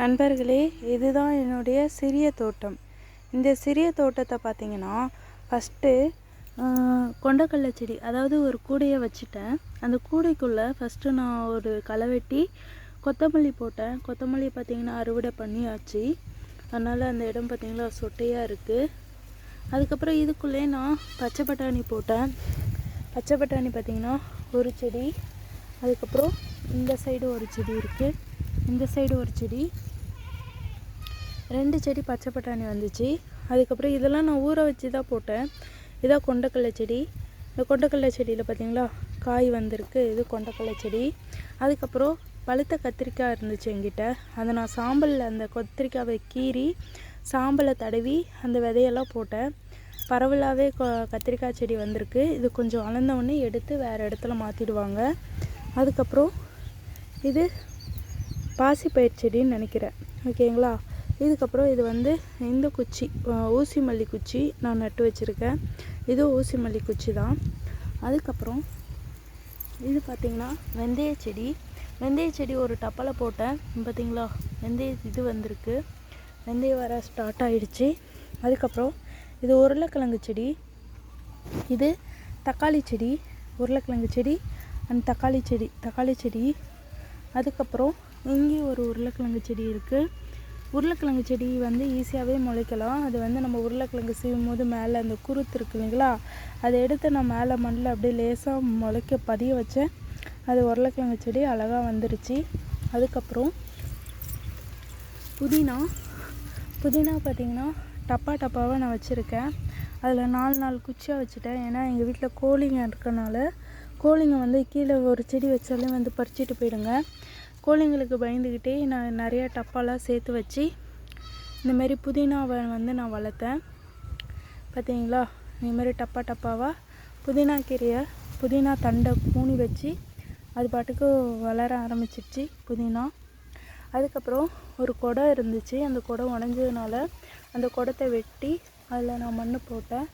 நண்பர்களே இதுதான் என்னுடைய சிறிய தோட்டம். இந்த சிறிய தோட்டத்தை பார்த்தீங்கன்னா ஃபஸ்ட்டு கொண்டக்கடலை செடி அதாவது ஒரு கூடையை வச்சுட்டேன். அந்த கூடைக்குள்ளே ஃபஸ்ட்டு நான் ஒரு களை வெட்டி கொத்தமல்லி போட்டேன். கொத்தமல்லி பார்த்தீங்கன்னா அறுவடை பண்ணியாச்சு. அதனால் அந்த இடம் பார்த்திங்கன்னா சொட்டையாக இருக்குது அதுக்கப்புறம் இதுக்குள்ளே நான் பச்சை பட்டாணி போட்டேன். பச்சை பட்டாணி பார்த்தீங்கன்னா ஒரு செடி. அதுக்கப்புறம் இந்த சைடு ஒரு செடி இருக்குது இந்த சைடு ஒரு செடி. ரெண்டு செடி பச்சை பட்டாணி வந்துச்சு. அதுக்கப்புறம் இதெல்லாம் நான் ஊற வச்சு தான் போட்டேன். இதான் கொண்டக்கடலை செடி. இந்த கொண்டக்கடலை செடியில் பார்த்தீங்களா காய் வந்திருக்கு. இது கொண்டக்கடலை செடி. அதுக்கப்புறம் பழுத்த கத்திரிக்காய் இருந்துச்சு எங்கிட்ட அதை நான் சாம்பலில் அந்த கத்திரிக்காவை கீறி சாம்பலை தடவி அந்த விதையெல்லாம் போட்டேன். பரவலாகவே கத்திரிக்காய் செடி வந்திருக்கு. இது கொஞ்சம் வளர்ந்த எடுத்து வேறு இடத்துல மாற்றிடுவாங்க அதுக்கப்புறம் இது பாசிப்பயிர் செடின்னு நினைக்கிறேன். ஓகேங்களா? இதுக்கப்புறம் இது வந்து இந்த குச்சி ஊசி மல்லி குச்சி நான் நட்டு வச்சுருக்கேன். இது ஊசி மல்லி குச்சி தான். அதுக்கப்புறம் இது பார்த்திங்கன்னா வெந்தய செடி. வெந்தய செடி ஒரு டப்பாவில் போட்டேன். பார்த்திங்களா வெந்தய இது வந்திருக்கு. வெந்தயம் வர ஸ்டார்ட் ஆகிடுச்சி அதுக்கப்புறம் இது உருளைக்கிழங்கு செடி. இது தக்காளி செடி உருளைக்கிழங்கு செடி அண்ட் தக்காளி செடி தக்காளி செடி. அதுக்கப்புறம் இங்கேயும் ஒரு உருளைக்கிழங்கு செடி இருக்குது உருளைக்கிழங்கு செடி வந்து ஈஸியாகவே முளைக்கலாம். அது வந்து நம்ம உருளைக்கிழங்கு சீவும் போது மேலே அந்த குருத்து இருக்கு இல்லைங்களா? அதை எடுத்து நான் மேலே மண்ணில் அப்படியே லேசாக முளைக்க பதிய வச்சேன். அது உருளைக்கிழங்கு செடி அழகாக வந்துருச்சு. அதுக்கப்புறம் புதினா. புதினா பார்த்திங்கன்னா டப்பா டப்பாவாக நான் வச்சுருக்கேன். அதில் நாலு நாலு குச்சியாக வச்சுட்டேன். ஏன்னா எங்கள் வீட்டில் கோழிங்க இருக்கனால கோழிங்க வந்து கீழே ஒரு செடி வச்சாலே வந்து பறிச்சுட்டு போயிடுங்க. கோழிங்களுக்கு பயந்துக்கிட்டே நான் நிறையா டப்பாலாம் சேர்த்து வச்சு இந்தமாரி புதினாவை வந்து நான் வளர்த்தேன். பார்த்தீங்களா? இந்தமாரி டப்பா டப்பாவாக புதினா கீரையை புதினா தண்டை பூனி வச்சு அது பாட்டுக்கு வளர ஆரம்பிச்சிடுச்சு புதினா. அதுக்கப்புறம் ஒரு குடம் இருந்துச்சு. அந்த குடம் உடஞ்சதுனால அந்த குடத்தை வெட்டி அதில் நான் மண் போட்டேன்.